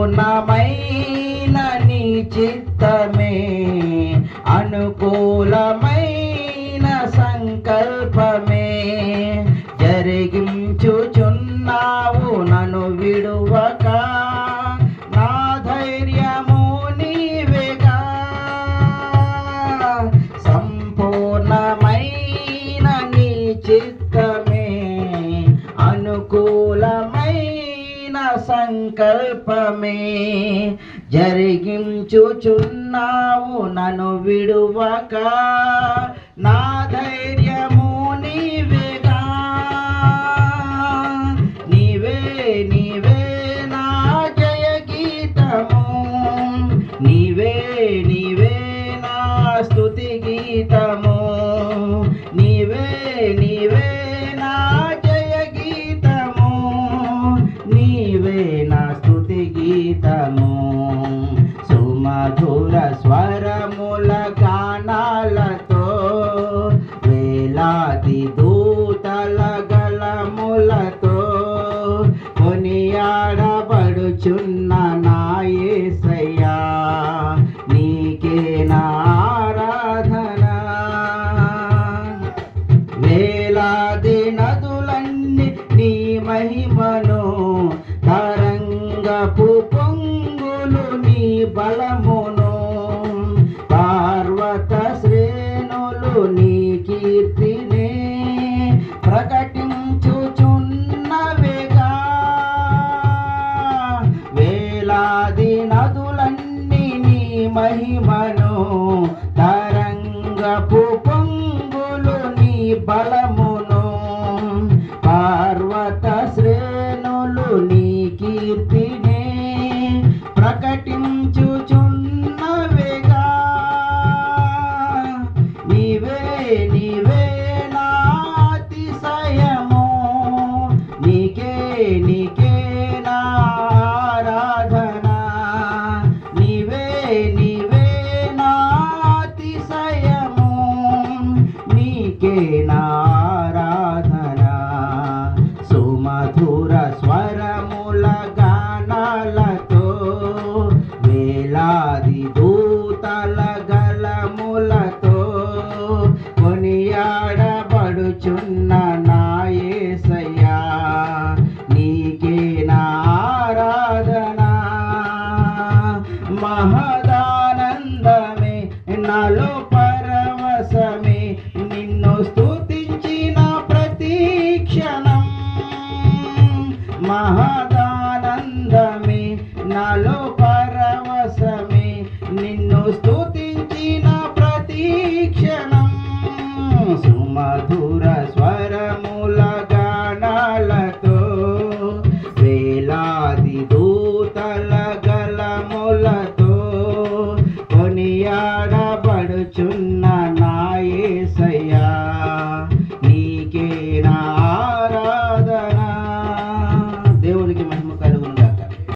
సంపూర్ణమైన నీ చిత్తమే అనుకూలమైన సంకల్పమే జరిగించుచున్నావు నన్ను విడువక. నా ధైర్యము నీవేగా. నీవే నీవే నా జయ గీతము నీవే నీవే నా స్తుతి గీతము నీవే నీవే నా జయ గీతము నీవే ప్రాణాలతో వేలాది దూతల గలములతో కొనియాడబడుచున్న నాయసయ్యా నీకే నారాధన వేలాది నదులన్నీ నీ మహిమను తరంగపు పొంగులు నీ బలము కోట్లాది నదులన్నీ నీ మహిమను తరంగపు పొంగులు నీ బలమును. పార్వత శ్రేణులు నీ కీర్తినే ప్రకటించుచున్నవిగా నీవే నీవే నాతిశయము నీకే నీ রে మహదానందమే నాలో పరవశమే నిన్ను స్తుతించిన ప్రతి క్షణం. సుమధుర స్వరముల గానాలతో వేలాది దూతల గలములతో కొనియాడబడుచున్న